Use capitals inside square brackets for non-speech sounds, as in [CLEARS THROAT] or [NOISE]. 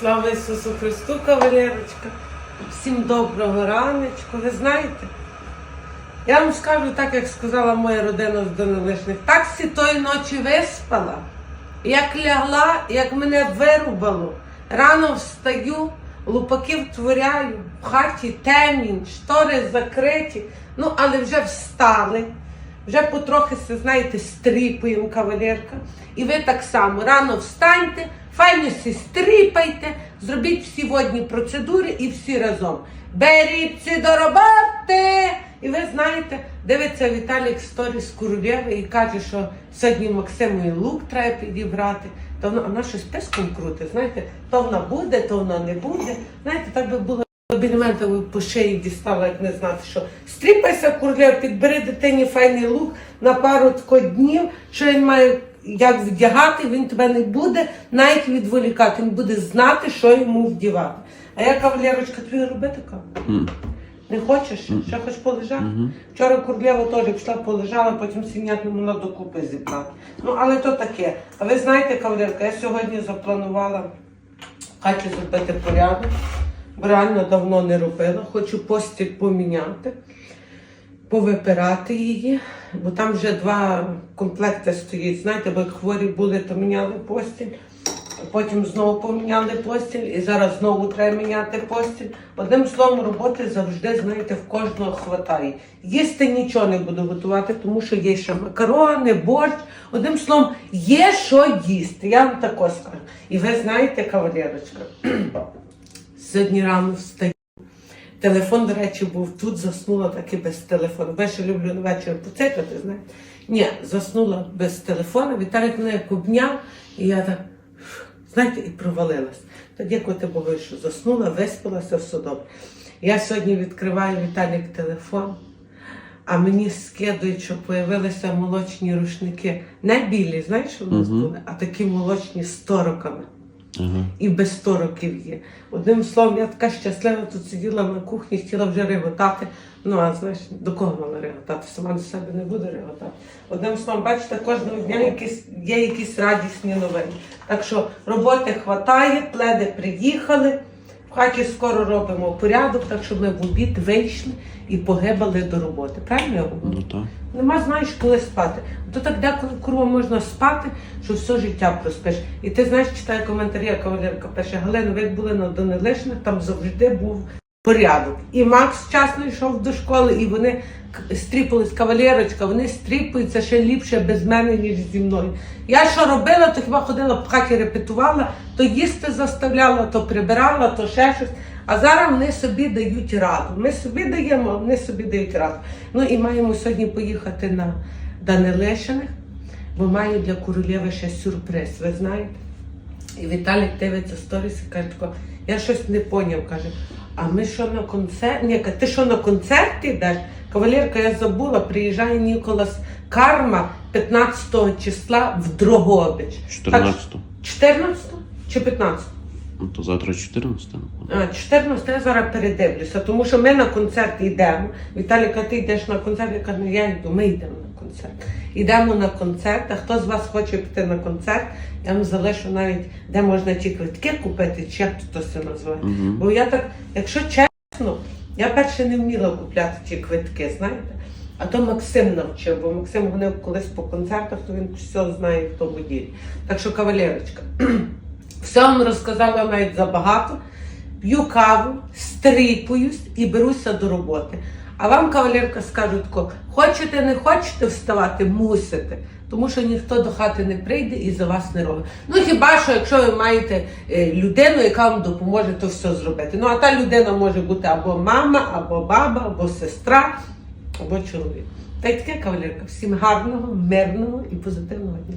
Слава Ісусу Христу, кавалерочка. Всім доброго раночку. Ви знаєте, я вам скажу так, як сказала моя родина з Донелишних. Так сі тої ночі виспала, як лягла, як мене вирубало. Рано встаю, лупаки втворяю, в хаті темінь, штори закриті. Ну, але вже встали. Вже потрохи, знаєте, стріпуємо кавалерка. І ви так само рано встаньте, файно сі стріпайте, зробіть всі водні процедури і всі разом. Беріться до роботи! І ви знаєте, дивиться Віталік сторіс Курулєви і каже, що сьогодні Максиму і лук треба підібрати. То вона, вона щось писком крутить, знаєте, то вона буде, то вона не буде. Знаєте, так би було би по шиї дістала, як не знати, що стріпайся, курлєв, підбери дитині файний лук на пару днів, що він має як вдягати, він тебе не буде навіть відволікати, він буде знати, що йому вдівати. А я кавалерочка, тобі робити каву? Не хочеш? Ще хочеш полежати? Вчора Курлєва теж пішла полежала, потім сім'ят не могла докупи зібрати. Ну, але то таке. А ви знаєте, кавалерка, я сьогодні запланувала в хаті зробити порядок. Бо реально давно не робила. Хочу постіль поміняти, повипирати її, бо там вже два комплекти стоїть. Знаєте, бо як хворі були, то міняли постіль. Потім знову поміняли постіль, і зараз знову треба міняти постіль. Одним словом, роботи завжди, знаєте, в кожного хватає. Їсти нічого не буду готувати, тому що є ще макарони, борщ. Одним словом, є що їсти. Я вам тако скажу. І ви знаєте, кавалерочка, [CLEARS THROAT] Сьогодні рано встаю. Телефон, до речі, був тут, заснула так і без телефону. Я ще люблю вечір поцикати, знаєте. Ні, заснула без телефону. Віталік мене як обняв, і я так, знаєте, і провалилась. То дякувати Богу, що заснула, виспалася, все добре. Я сьогодні відкриваю Віталік телефон, а мені скидують, що появилися молочні рушники. Не білі, знаєш, що в нас були, а такі молочні з тороками І без 100 років є. Одним словом, я така щаслива тут сиділа на кухні, хотіла вже реготати. Ну, а знаєш, до кого мала реготати? Сама до себе не буду реготати. Одним словом, бачите, кожного дня якісь, є якісь радісні новини. Так що роботи хватає, пледи приїхали. В хаті скоро робимо порядок, так щоб ми в обід вийшли і погибали до роботи. Правильно я говорю? Ну так. Нема знаєш, коли спати. То так деколи курва можна спати, що все життя проспиш. І ти знаєш, читаю коментарі, яка пише, Галина, ви були на Донелишних, там завжди був порядок. І Макс вчасно йшов до школи, і вони стріпались, кавалерочка, вони стріпуються ще ліпше без мене, ніж зі мною. Я що робила, то хіба ходила в хаті, репетувала, то їсти заставляла, то прибирала, то ще щось. А зараз вони собі дають раду. Ми собі даємо, а вони собі дають раду. Ну і маємо сьогодні поїхати на Данилишиних, бо маю для королєви ще сюрприз, ви знаєте? І Віталік дивиться сторіс і каже, я щось не поняв. каже, а ми що на концерт? Ні, ти що на концерт йдеш? Кавалерка, я забула, приїжджає Ніколас Карма 15 числа в Дрогобич. 14. 14 чи 15? Ну, то завтра 14, напевно. А, 14 я зараз передивлюся, тому що ми на концерт йдемо. Віталіка, ти йдеш на концерт, я кажу, ну я йду, ми йдемо на концерт. Йдемо на концерт, а хто з вас хоче піти на концерт, я вам залишу навіть, де можна ті квитки купити, чи як то це називає. Мгм. Бо я так, якщо чесно, я перше не вміла купляти ті квитки, знаєте. А то Максим навчив, бо Максим гонив колись по концертах, то він все знає, хто водій. Так що, кавалерочка, [CLEARS THROAT] все вам розказала навіть забагато. П'ю каву, стріпуюсь і беруся до роботи. А вам, кавалерка, скажу тако, хочете, не хочете вставати, мусите. Тому що ніхто до хати не прийде і за вас не робить. Ну хіба що, якщо ви маєте е, людину, яка вам допоможе, то все зробити. Ну а та людина може бути або мама, або баба, або сестра, або чоловік. Та й таке, кавалерка, всім гарного, мирного і позитивного дня.